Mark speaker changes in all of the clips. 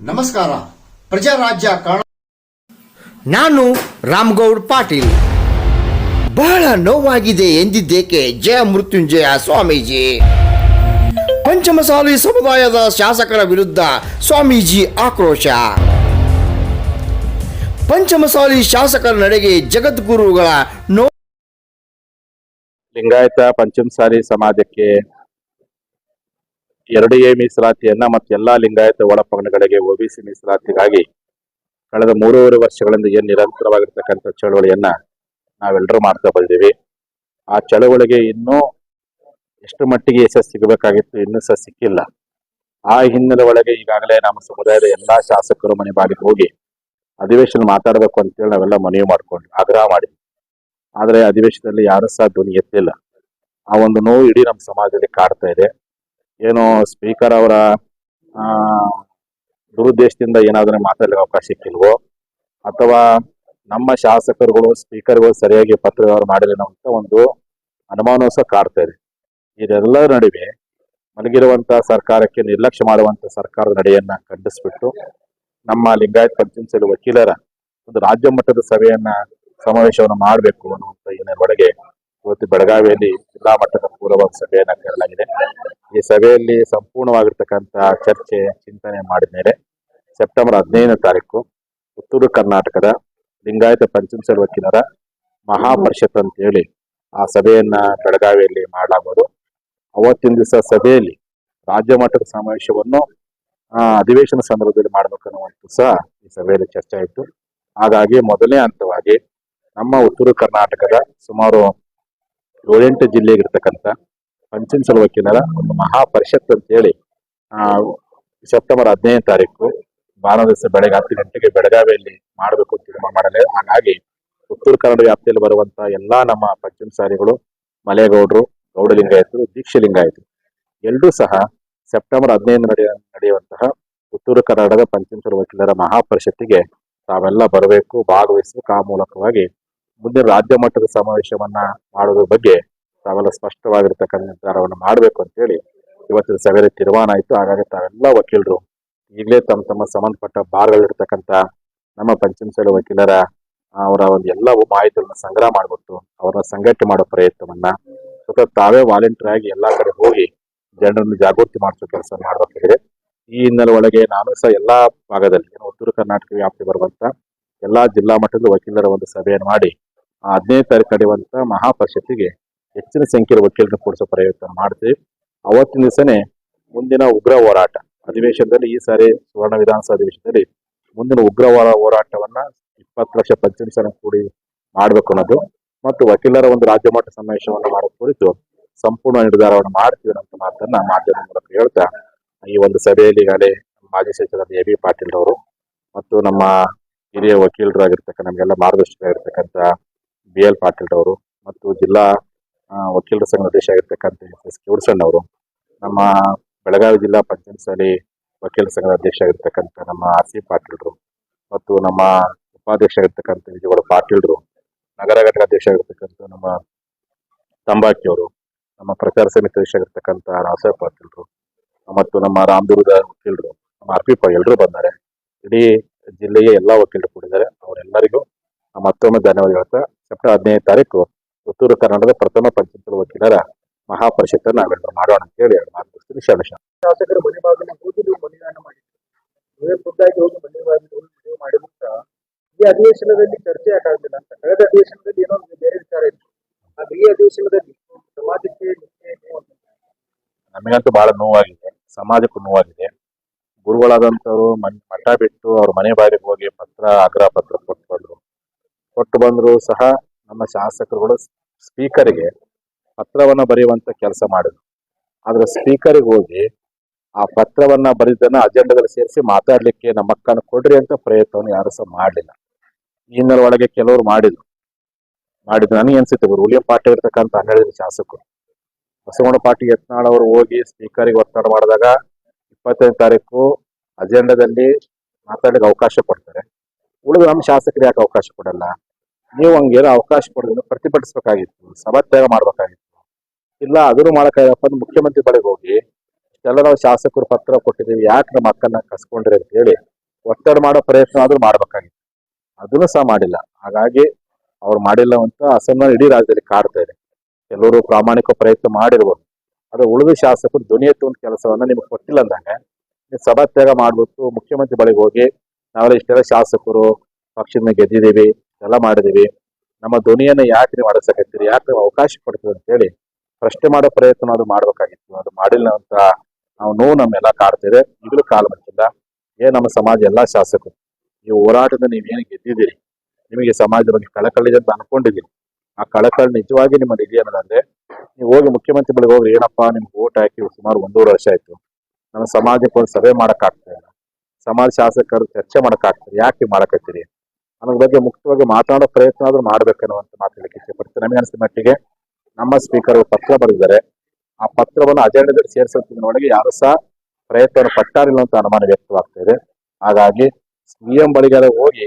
Speaker 1: ನಮಸ್ಕಾರ. ಪ್ರಜಾರಾಜ್ಯ ಕಾರಣ
Speaker 2: ನಾನು ರಾಮಗೌಡ ಪಾಟೀಲ್. ಬಹಳ ನೋವಾಗಿದೆ ಎಂದಿದ್ದೇಕೆ? ಜಯ ಮೃತ್ಯುಂಜಯ ಸ್ವಾಮೀಜಿ. ಪಂಚಮಸಾಲಿ ಸಮುದಾಯದ ಶಾಸಕರ ವಿರುದ್ಧ ಸ್ವಾಮೀಜಿ ಆಕ್ರೋಶ. ಪಂಚಮಸಾಲಿ ಶಾಸಕರ ನಡೆಗೆ ಜಗದ್ಗುರುಗಳ ನೋ
Speaker 3: ಲಿಂಗಾಯತ ಪಂಚಮಸಾಲಿ ಸಮಾಜಕ್ಕೆ ಎರಡು ಎ ಮೀಸಲಾತಿಯನ್ನ ಮತ್ತು ಎಲ್ಲಾ ಲಿಂಗಾಯತ ಒಳಪಂಗಡಗಳಿಗೆ ಒಬಿಸಿ ಮೀಸಲಾತಿಗಾಗಿ ಕಳೆದ ಮೂರುವರೆ ವರ್ಷಗಳಿಂದ ಏನ್ ನಿರಂತರವಾಗಿರ್ತಕ್ಕಂಥ ಚಳುವಳಿಯನ್ನ ನಾವೆಲ್ಲರೂ ಮಾಡ್ತಾ ಬಂದಿದ್ದೀವಿ ಆ ಚಳವಳಿಗೆ ಇನ್ನೂ ಎಷ್ಟು ಮಟ್ಟಿಗೆ ಯಶಸ್ಸು ಸಿಗಬೇಕಾಗಿತ್ತು ಇನ್ನೂ ಸಹ ಸಿಕ್ಕಿಲ್ಲ. ಆ ಹಿನ್ನೆಲೆ ಒಳಗೆ ಈಗಾಗಲೇ ನಮ್ಮ ಸಮುದಾಯದ ಎಲ್ಲಾ ಶಾಸಕರು ಮನೆ ಬಾಗಿಲು ಹೋಗಿ ಅಧಿವೇಶನ ಮಾತಾಡಬೇಕು ಅಂತೇಳಿ ನಾವೆಲ್ಲ ಮನವಿ ಮಾಡ್ಕೊಂಡ್ವಿ ಆಗ್ರಹ ಮಾಡಿದ್ವಿ. ಆದ್ರೆ ಅಧಿವೇಶನದಲ್ಲಿ ಯಾರು ಸಹ ಧ್ವನಿ ಎತ್ತಿಲ್ಲ ಆ ಒಂದು ನೋವು ಇಡೀ ನಮ್ಮ ಸಮಾಜದಲ್ಲಿ ಕಾಡ್ತಾ ಇದೆ. ಏನೋ ಸ್ಪೀಕರ್ ಅವರ ದುರುದ್ದೇಶದಿಂದ ಏನಾದರೂ ಮಾತಾಡಲಿಕ್ಕೆ ಅವಕಾಶ ಸಿಕ್ಕಿಲ್ವೋ? ಅಥವಾ ನಮ್ಮ ಶಾಸಕರುಗಳು, ಸ್ಪೀಕರ್ಗಳು ಸರಿಯಾಗಿ ಪತ್ರ ವ್ಯವಹಾರ ಮಾಡಿಲ್ಲ ಅಂತ ಒಂದು ಅನುಮಾನವೂ ಸಹ ಕಾಡ್ತಾ ಇದೆ. ಇದೆಲ್ಲರ ನಡುವೆ ಮಲಗಿರುವಂಥ ಸರ್ಕಾರಕ್ಕೆ ನಿರ್ಲಕ್ಷ್ಯ ಮಾಡುವಂತ ಸರ್ಕಾರದ ನಡೆಯನ್ನ ಖಂಡಿಸ್ಬಿಟ್ಟು ನಮ್ಮ ಲಿಂಗಾಯತ್ ಪಂಚಾಯತ್ ವಕೀಲರ ಒಂದು ರಾಜ್ಯ ಮಟ್ಟದ ಸಭೆಯನ್ನ ಸಮಾವೇಶವನ್ನು ಮಾಡಬೇಕು ಅನ್ನುವಂತ ಹಿನ್ನೆಲೆಯೊಳಗೆ ಇವತ್ತು ಬೆಳಗಾವಿಯಲ್ಲಿ ಜಿಲ್ಲಾ ಮಟ್ಟದ ಪೂರ್ವಭಾವಿ ಸಭೆಯನ್ನ ಕರೆಯಲಾಗಿದೆ. ಈ ಸಭೆಯಲ್ಲಿ ಸಂಪೂರ್ಣವಾಗಿರ್ತಕ್ಕಂಥ ಚರ್ಚೆ, ಚಿಂತನೆ ಮಾಡಿದ ಮೇಲೆ ಸೆಪ್ಟೆಂಬರ್ ಹದಿನೈದನೇ ತಾರೀಕು ಉತ್ತರ ಕರ್ನಾಟಕದ ಲಿಂಗಾಯತ ಪಂಚಮಸಾಲಿ ವಕೀಲರ ಮಹಾಪರಿಷತ್ ಅಂತ ಹೇಳಿ ಆ ಸಭೆಯನ್ನ ಬೆಳಗಾವಿಯಲ್ಲಿ ಮಾಡಲಾಗುವುದು. ಅವತ್ತಿನ ದಿವಸ ಸಭೆಯಲ್ಲಿ ರಾಜ್ಯ ಮಟ್ಟದ ಸಮಾವೇಶವನ್ನು ಅಧಿವೇಶನ ಸಂದರ್ಭದಲ್ಲಿ ಮಾಡಬೇಕನ್ನುವಂಥ ಸಹ ಈ ಸಭೆಯಲ್ಲಿ ಚರ್ಚೆ ಆಯಿತು. ಹಾಗಾಗಿ ಮೊದಲನೇ ಹಂತವಾಗಿ ನಮ್ಮ ಉತ್ತರ ಕರ್ನಾಟಕದ ಸುಮಾರು ಏಳೆಂಟು ಜಿಲ್ಲೆಗಿರ್ತಕ್ಕಂಥ ಪಂಚಮಸಾಲಿ ವಕೀಲರ ಒಂದು ಮಹಾಪರಿಷತ್ ಅಂತ ಹೇಳಿ ಸೆಪ್ಟೆಂಬರ್ ಹದಿನೈದು ತಾರೀಕು ಭಾನುವಾರ ದಿವಸ ಬೆಳಗ್ಗೆ ಹತ್ತು ಗಂಟೆಗೆ ಬೆಳಗಾವಿಯಲ್ಲಿ ಮಾಡಬೇಕು ಅಂತ ತೀರ್ಮಾನ ಮಾಡಲೇ. ಹಾಗಾಗಿ ಉತ್ತರ ಕನ್ನಡ ವ್ಯಾಪ್ತಿಯಲ್ಲಿ ಬರುವಂತಹ ಎಲ್ಲಾ ನಮ್ಮ ಪಂಚಮಸಾಲಿಗಳು ಮಲೆಗೌಡರು, ಗೌಡಲಿಂಗಾಯತರು, ದೀಕ್ಷಲಿಂಗಾಯತರು ದೀಕ್ಷೆ ಲಿಂಗಾಯತರು ಎಲ್ಲರೂ ಸಹ ಸೆಪ್ಟೆಂಬರ್ ಹದಿನೈದು ನಡೆಯ ನಡೆಯುವಂತಹ ಉತ್ತರ ಕನ್ನಡದ ಪಂಚಮಸಾಲಿ ವಕೀಲರ ಮಹಾಪರಿಷತ್ತಿಗೆ ತಾವೆಲ್ಲ ಬರಬೇಕು, ಭಾಗವಹಿಸಬೇಕು. ಆ ಮೂಲಕವಾಗಿ ಮುಂದಿನ ರಾಜ್ಯ ಮಟ್ಟದ ಸಮಾವೇಶವನ್ನ ಮಾಡೋದ್ರ ಬಗ್ಗೆ ತಾವೆಲ್ಲ ಸ್ಪಷ್ಟವಾಗಿರ್ತಕ್ಕಂಥ ನಿರ್ಧಾರವನ್ನು ಮಾಡಬೇಕು ಅಂತೇಳಿ ಇವತ್ತಿನ ಸಭೆಯಲ್ಲಿ ತೀರ್ಮಾನ ಆಯಿತು. ಹಾಗಾಗಿ ತಾವೆಲ್ಲ ವಕೀಲರು, ಈಗಲೇ ತಮ್ಮ ತಮ್ಮ ಸಂಬಂಧಪಟ್ಟ ಬಾರ್ಗಳಿರ್ತಕ್ಕಂಥ ನಮ್ಮ ಪಂಚಮಸಾಲಿ ವಕೀಲರ ಅವರ ಒಂದು ಎಲ್ಲ ಮಾಹಿತಿಗಳನ್ನ ಸಂಗ್ರಹ ಮಾಡ್ಬಿಟ್ಟು ಅವರನ್ನ ಸಂಘಟನೆ ಮಾಡೋ ಪ್ರಯತ್ನವನ್ನ ಸ್ವತಃ ತಾವೇ ವಾಲಂಟಿಯರ್ ಆಗಿ ಎಲ್ಲಾ ಕಡೆ ಹೋಗಿ ಜನರನ್ನು ಜಾಗೃತಿ ಮಾಡಿಸೋ ಕೆಲಸ ಮಾಡಬೇಕಾಗಿದೆ. ಈ ಹಿನ್ನೆಲೆ ಒಳಗೆ ನಾನು ಸಹ ಎಲ್ಲಾ ಭಾಗದಲ್ಲಿ ಉತ್ತರ ಕರ್ನಾಟಕ ವ್ಯಾಪ್ತಿ ಬರುವಂತ ಎಲ್ಲಾ ಜಿಲ್ಲಾ ಮಟ್ಟದ ವಕೀಲರ ಒಂದು ಸಭೆಯನ್ನು ಮಾಡಿ ಹದಿನೈದು ತಾರೀಕು ನಡೆಯುವಂಥ ಮಹಾಪರಿಷತ್ತಿಗೆ ಹೆಚ್ಚಿನ ಸಂಖ್ಯೆಯ ವಕೀಲರನ್ನು ಕೊಡಿಸೋ ಪ್ರಯತ್ನ ಮಾಡ್ತೀವಿ. ಅವತ್ತಿನ ದಿವಸನೇ ಮುಂದಿನ ಉಗ್ರ ಹೋರಾಟ ಅಧಿವೇಶನದಲ್ಲಿ ಈ ಸಾರಿ ಸುವರ್ಣ ವಿಧಾನಸಭಾ ಅಧಿವೇಶನದಲ್ಲಿ ಮುಂದಿನ ಉಗ್ರ ಹೋರಾಟವನ್ನು ಇಪ್ಪತ್ತು ಲಕ್ಷ ಪಂಚಮಸಾಲ ಕೂಡಿ ಮಾಡ್ಬೇಕು ಅನ್ನೋದು ಮತ್ತು ವಕೀಲರ ಒಂದು ರಾಜ್ಯ ಮಟ್ಟ ಸಮಾವೇಶವನ್ನು ಮಾಡೋ ಕುರಿತು ಸಂಪೂರ್ಣ ನಿರ್ಧಾರವನ್ನು ಮಾಡ್ತೀವಿ ಅಂತ ಮಾತನ್ನ ಮಾಧ್ಯಮ ಮೂಲಕ ಹೇಳ್ತಾ ಈ ಒಂದು ಸಭೆಯಲ್ಲಿ ಈಗಾಗಲೇ ಮಾಜಿ ಸಚಿವರಾದ ಎ ಬಿ ಪಾಟೀಲ್ ಅವರು ಮತ್ತು ನಮ್ಮ ಹಿರಿಯ ವಕೀಲರಾಗಿರ್ತಕ್ಕ ನಮಗೆಲ್ಲ ಮಾರ್ಗದರ್ಶಕರಾಗಿರ್ತಕ್ಕಂಥ ಬಿ ಎಲ್ ಪಾಟೀಲ್ ಅವರು ಮತ್ತು ಜಿಲ್ಲಾ ವಕೀಲರ ಸಂಘದ ಅಧ್ಯಕ್ಷ ಆಗಿರ್ತಕ್ಕಂಥ ಎಸ್ ಕಿವಡ್ಸಣ್ಣ ಅವರು, ನಮ್ಮ ಬೆಳಗಾವಿ ಜಿಲ್ಲಾ ಪಂಚಮಸಾಲಿ ವಕೀಲರ ಸಂಘದ ಅಧ್ಯಕ್ಷ ಆಗಿರ್ತಕ್ಕಂಥ ನಮ್ಮ ಆರ್ ಸಿ ಪಾಟೀಲ್ರು ಮತ್ತು ನಮ್ಮ ಉಪಾಧ್ಯಕ್ಷ ಆಗಿರ್ತಕ್ಕಂಥ ವಿಜಯಗೌಡ ಪಾಟೀಲ್ರು ನಗರ ಘಟಕ ಅಧ್ಯಕ್ಷ ಆಗಿರ್ತಕ್ಕಂಥ ನಮ್ಮ ತಂಬಾಕಿ ಅವರು, ನಮ್ಮ ಪ್ರಚಾರ ಸಮಿತಿ ಅಧ್ಯಕ್ಷ ಆಗಿರ್ತಕ್ಕಂಥ ರಾಸಾ ಪಾಟೀಲ್ರು ಮತ್ತು ನಮ್ಮ ರಾಮದುರ್ಗದ ವಕೀಲರು, ನಮ್ಮ ಆರ್ ಪಿ ಪಾ ಎಲ್ಲರೂ ಬಂದ್ದಾರೆ ಇಡೀ ಜಿಲ್ಲೆಯ ಎಲ್ಲ ವಕೀಲರು ಕೂಡಿದ್ದಾರೆ. ಅವರೆಲ್ಲರಿಗೂ ಮತ್ತೊಮ್ಮೆ ಧನ್ಯವಾದ ಹೇಳ್ತಾ ಸೆಪ್ಟೆಂಬರ್ ಹದಿನೈದು ತಾರೀಕು ಉತ್ತರ ಕನ್ನಡದ ಪ್ರಥಮ ಪಂಚಾಯತ್ ವಕೀಲರ ಮಹಾಪರಿಷತ್ ನಾವೆಲ್ಲರೂ ಮಾಡೋಣ ಅಂತ ಹೇಳಿ ಎರಡು ಶರಣ
Speaker 4: ಶಾಸಕರ ಮನೆ ಬಾಗಿಲು ಹೋಗಿ ನೀವು ಮನೆದಾನ ಮಾಡಿದ್ರಿ. ನೀವೇ ಖುದ್ದಾಗಿ ಹೋಗಿ ಮನೆ ಬಾಗಿಲು ಮಾಡಿಬಿಟ್ಟ ಈ ಅಧಿವೇಶನದಲ್ಲಿ ಚರ್ಚೆ ಯಾಕಾಗಲಿಲ್ಲ ಅಂತ. ಕಳೆದ ಅಧಿವೇಶನದಲ್ಲಿ ಏನೋ ಬೇರೆ ವಿಚಾರ ಇತ್ತು. ಆದ್ರೆ ಈ ಅಧಿವೇಶನದಲ್ಲಿ ಸಮಾಜಕ್ಕೆ
Speaker 3: ನಮಗಂತೂ ಬಹಳ ನೋವಾಗಿದೆ. ಸಮಾಜಕ್ಕೂ ನೋವಾಗಿದೆ. ಗುರುಗಳಾದಂಥವ್ರು ಮನೆ ಮಠ ಬಿಟ್ಟು ಅವ್ರ ಮನೆ ಬಾಗಿಲಿಗೆ ಹೋಗಿ ಪತ್ರ ಆಗ್ರಹ ಪತ್ರ ಬಂದ್ರು ಕೊಟ್ಟು ಬಂದರೂ ಸಹ ನಮ್ಮ ಶಾಸಕರುಗಳು ಸ್ಪೀಕರ್ಗೆ ಪತ್ರವನ್ನ ಬರೆಯುವಂತ ಕೆಲಸ ಮಾಡಿದ್ರು. ಆದ್ರೆ ಸ್ಪೀಕರ್ಗೆ ಹೋಗಿ ಆ ಪತ್ರವನ್ನ ಬರೆದನ್ನ ಅಜೆಂಡಾದಲ್ಲಿ ಸೇರಿಸಿ ಮಾತಾಡ್ಲಿಕ್ಕೆ ನಮ್ಮ ಅಕ್ಕನ ಕೊಡ್ರಿ ಅಂತ ಪ್ರಯತ್ನವನ್ನು ಯಾರು ಸಹ ಮಾಡಲಿಲ್ಲ. ಈ ಹಿನ್ನೆಲೆ ಒಳಗೆ ಕೆಲವರು ಮಾಡಿದ್ರು. ಮಾಡಿದ್ರು. ನನಗೆ ಅನ್ಸುತ್ತೆ ಉಳಿಯ ಪಾಠ ಇರ್ತಕ್ಕಂಥ ಹನ್ನೆರಡು ಶಾಸಕರು. ಬಸವಣ್ಣ ಪಾರ್ಟಿ ಯತ್ನಾಳ್ ಅವರು ಹೋಗಿ ಸ್ಪೀಕರ್ಗೆ ಒತ್ತಡ ಮಾಡಿದಾಗ ಇಪ್ಪತ್ತೈದು ತಾರೀಕು ಅಜೆಂಡಾದಲ್ಲಿ ಮಾತಾಡ್ಲಿಕ್ಕೆ ಅವಕಾಶ ಕೊಡ್ತಾರೆ. ಉಳಿದು ನಮ್ಮ ಶಾಸಕರು ಯಾಕೆ ಅವಕಾಶ ಕೊಡಲ್ಲ? ನೀವು ಹಂಗೇನೋ ಅವಕಾಶ ಕೊಡೋದನ್ನು ಪ್ರತಿಭಟಿಸ್ಬೇಕಾಗಿತ್ತು. ಸಭಾತ್ಯಾಗ ಮಾಡ್ಬೇಕಾಗಿತ್ತು. ಇಲ್ಲ, ಅದನ್ನು ಮಾಡೋಕ್ಕಾಗಪ್ಪ ಅಂದ್ರೆ ಮುಖ್ಯಮಂತ್ರಿ ಬಳಿಗೆ ಹೋಗಿ ಎಲ್ಲ ನಾವು ಶಾಸಕರು ಪತ್ರ ಕೊಟ್ಟಿದ್ದೀವಿ, ಯಾಕೆ ನಮ್ಮ ಅಕ್ಕನ ಕಸ್ಕೊಂಡ್ರಿ ಅಂತ ಹೇಳಿ ಒತ್ತಡ ಮಾಡೋ ಪ್ರಯತ್ನ ಆದ್ರೂ ಮಾಡ್ಬೇಕಾಗಿತ್ತು. ಅದನ್ನು ಸಹ ಮಾಡಿಲ್ಲ. ಹಾಗಾಗಿ ಅವ್ರು ಮಾಡಿಲ್ಲ ಅಂತ ಅಸಮಾನ ಇಡೀ ರಾಜ್ಯದಲ್ಲಿ ಕಾಡ್ತಾ ಇದೆ. ಕೆಲವರು ಪ್ರಾಮಾಣಿಕ ಪ್ರಯತ್ನ ಮಾಡಿರ್ಬೋದು. ಆದ್ರೆ ಉಳಿದ ಶಾಸಕರು ಧ್ವನಿ ಒಂದು ಕೆಲಸವನ್ನ ನಿಮ್ಗೆ ಕೊಟ್ಟಿಲ್ಲ ಅಂದಾಗ, ನೀವು ಸಭಾತ್ಯಾಗ ಮಾಡ್ಬಿಟ್ಟು ಮುಖ್ಯಮಂತ್ರಿ ಬಳಿಗೆ ಹೋಗಿ, ನಾವೆಲ್ಲ ಇಷ್ಟೆಲ್ಲ ಶಾಸಕರು ಪಕ್ಷದಿಂದ ಗೆದ್ದಿದ್ದೀವಿ ಎಲ್ಲ ಮಾಡಿದೀವಿ ನಮ್ಮ ಧ್ವನಿಯನ್ನು ಯಾಕೆ ನೀವು ಅಡಸಕತ್ತೀರಿ ಯಾಕೆ ನೀವು ಅವಕಾಶ ಕೊಡ್ತೀವಿ ಅಂತೇಳಿ ಪ್ರಶ್ನೆ ಮಾಡೋ ಪ್ರಯತ್ನ ಅದು ಮಾಡ್ಬೇಕಾಗಿತ್ತು. ಅದು ಮಾಡಿಲ್ಲ ಅಂತ ನಾವು ನೋವು ನಮ್ಮೆಲ್ಲ ಕಾಡ್ತಿದೆ. ಈಗಲೂ ಕಾಲ ಬಂದಿಲ್ಲ. ಏ, ನಮ್ಮ ಸಮಾಜ ಎಲ್ಲ ಶಾಸಕರು, ಈ ಹೋರಾಟದ ನೀವೇನು ಗೆದ್ದಿದ್ದೀರಿ? ನಿಮಗೆ ಸಮಾಜದ ಬಗ್ಗೆ ಕಳಕಳಿ ಇದೆ ಅಂತ ಅನ್ಕೊಂಡಿದ್ದೀರಿ. ಆ ಕಳಕಳಿ ನಿಜವಾಗಿ ನಿಮ್ಮ ನಿಧಿ ಅನ್ನೋದಂದ್ರೆ, ನೀವು ಹೋಗಿ ಮುಖ್ಯಮಂತ್ರಿ ಬಳಿ ಹೋಗಿ ಏನಪ್ಪಾ ನಿಮ್ಗೆ ಓಟ್ ಹಾಕಿ ಸುಮಾರು ಒಂದೂವರೆ ವರ್ಷ ಆಯ್ತು. ನಮ್ಮ ಸಮಾಜಕ್ಕೆ ಒಂದು ಸಭೆ ಮಾಡಕ್ಕಾಗ್ತಾ ಇಲ್ಲ. ಸಮಾಜ ಶಾಸಕರು ಚರ್ಚೆ ಮಾಡಕ್ಕಾಗ್ತಾರೆ ಯಾಕೆ ಮಾಡಕತ್ತೀರಿ? ಅನ್ನೋದ್ರ ಬಗ್ಗೆ ಮುಕ್ತವಾಗಿ ಮಾತನಾಡೋ ಪ್ರಯತ್ನ ಆದ್ರೂ ಮಾಡ್ಬೇಕನ್ನುವಂತ ಮಾತಾಡಲಿಕ್ಕೆ ಇಷ್ಟಪಡ್ತೀನಿ. ನಮಗೆ ಅನಿಸಿದ ಮಟ್ಟಿಗೆ ನಮ್ಮ ಸ್ಪೀಕರ್ ಪತ್ರ ಬರೆದಿದ್ದಾರೆ. ಆ ಪತ್ರವನ್ನು ಅಜೆಂಡದಲ್ಲಿ ಒಳಗೆ ಯಾರು ಸಹ ಪ್ರಯತ್ನವನ್ನು ಪಟ್ಟಾರಿಲ್ಲ ಅಂತ ಅನುಮಾನ ವ್ಯಕ್ತವಾಗ್ತಾ ಇದೆ. ಹಾಗಾಗಿ ಸಿಎಂ ಬಳಿಗಾರ ಹೋಗಿ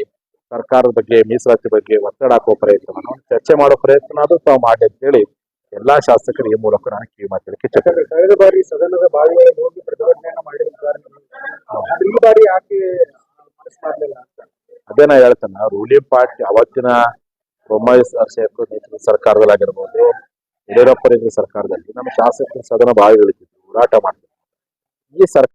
Speaker 3: ಸರ್ಕಾರದ ಬಗ್ಗೆ ಮೀಸಲಾತಿ ಬಗ್ಗೆ ಒತ್ತಡ ಹಾಕುವ ಪ್ರಯತ್ನವನ್ನು ಚರ್ಚೆ ಮಾಡೋ ಪ್ರಯತ್ನ ಆದ್ರೂ ತಾವು ಮಾಡಿ ಅಂತ ಹೇಳಿ ಎಲ್ಲಾ ಶಾಸಕರು ಈ ಮೂಲಕ ನಾನು ಕಿವಿ ಮಾತಾಡಲಿಕ್ಕೆ
Speaker 4: ಕಳೆದ ಬಾರಿ ಸದನದ ಬಾವಿಯಲ್ಲಿ ಹೋಗಿ ಪ್ರತಿಭಟನೆಯನ್ನ ಮಾಡಿದ್ದಾರೆ ಕಾರಣ ಈ ಬಾರಿ ಯಾಕೆ ಅಂತ
Speaker 3: ಅದೇ ನಾ ಹೇಳ್ತೇನೆ. ರೂಲಿಂಗ್ ಪಾರ್ಟಿ ಅವತ್ತಿನ ಬೊಮ್ಮಾಯಿ ಸರ್ ನೇತೃತ್ವ ಸರ್ಕಾರದಲ್ಲಿ ಸರ್ಕಾರದಲ್ಲಾಗಿರ್ಬೋದು ಯಡಿಯೂರಪ್ಪ ನೇತೃತ್ವ ಸರ್ಕಾರದಲ್ಲಿ ನಮ್ಮ ಶಾಸಕರು ಸದನ ಬಾವಿ ಇಳಿತಿದ್ರು ಹೋರಾಟ ಮಾಡ್ತಿದ್ರು ಈ ಸರ್ಕಾರ